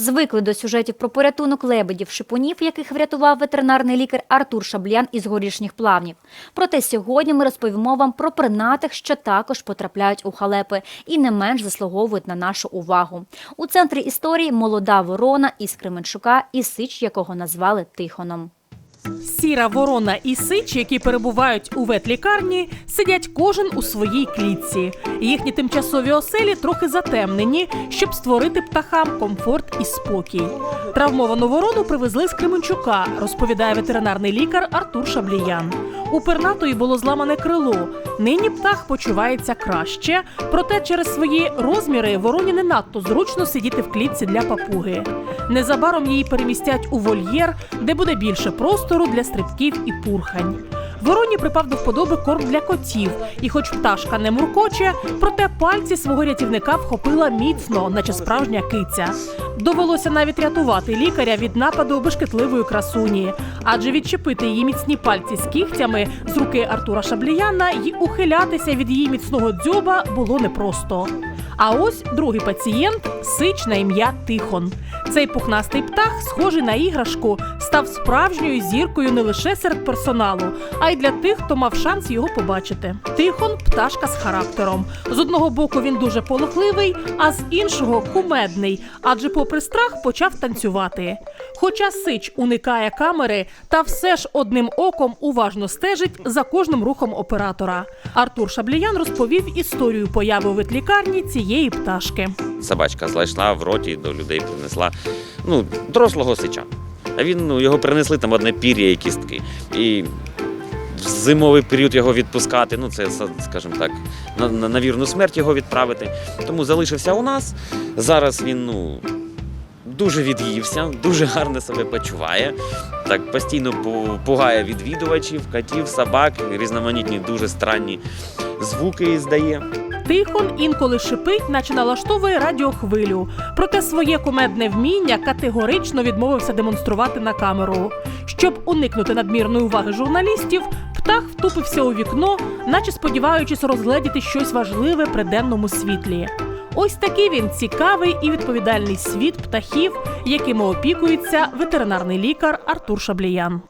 Звикли до сюжетів про порятунок лебедів, шипунів, яких врятував ветеринарний лікар Артур Шаблян із горішніх плавнів. Проте сьогодні ми розповімо вам про принатих, що також потрапляють у халепи і не менш заслуговують на нашу увагу. У центрі історії молода ворона із Кременчука і сич, якого назвали Тихоном. Сіра ворона і сич, які перебувають у ветлікарні, сидять кожен у своїй клітці. Їхні тимчасові оселі трохи затемнені, щоб створити птахам комфорт і спокій. Травмовану ворону привезли з Кременчука, розповідає ветеринарний лікар Артур Шабліян. У пернатої було зламане крило. Нині птах почувається краще, проте через свої розміри вороні не надто зручно сидіти в клітці для папуги. Незабаром її перемістять у вольєр, де буде більше простору для стрибків і пурхань. Вороні припав до вподоби корм для котів, і хоч пташка не муркоче, проте пальці свого рятівника вхопила міцно, наче справжня киця. Довелося навіть рятувати лікаря від нападу бешкетливої красуні, адже відчепити її міцні пальці з кігтями з руки Артура Шабліяна і ухилятися від її міцного дзьоба було непросто. А ось другий пацієнт сич на ім'я Тихон. Цей пухнастий птах, схожий на іграшку, став справжньою зіркою не лише серед персоналу, а й для тих, хто мав шанс його побачити. Тихон пташка з характером. З одного боку він дуже полохливий, а з іншого кумедний, адже, попри страх, почав танцювати. Хоча сич уникає камери, та все ж одним оком уважно стежить за кожним рухом оператора. Артур Шабліян розповів історію появи у ветлікарні цієї пташки. Собачка зайшла в роті до людей принесла ну, дорослого сича. А він ну, його принесли там одне пір'я і кістки. І в зимовий період його відпускати, ну це, скажімо так, на, на, на вірну смерть його відправити. Тому залишився у нас. Зараз він ну, дуже від'ївся, дуже гарно себе почуває. Так постійно пу- пугає відвідувачів, котів, собак, різноманітні дуже странні звуки іздає. Тихон інколи шипить, наче налаштовує радіохвилю. Проте своє кумедне вміння категорично відмовився демонструвати на камеру. Щоб уникнути надмірної уваги журналістів, птах втупився у вікно, наче сподіваючись розгледіти щось важливе при денному світлі. Ось такий він цікавий і відповідальний світ птахів, якими опікується ветеринарний лікар Артур Шабліян.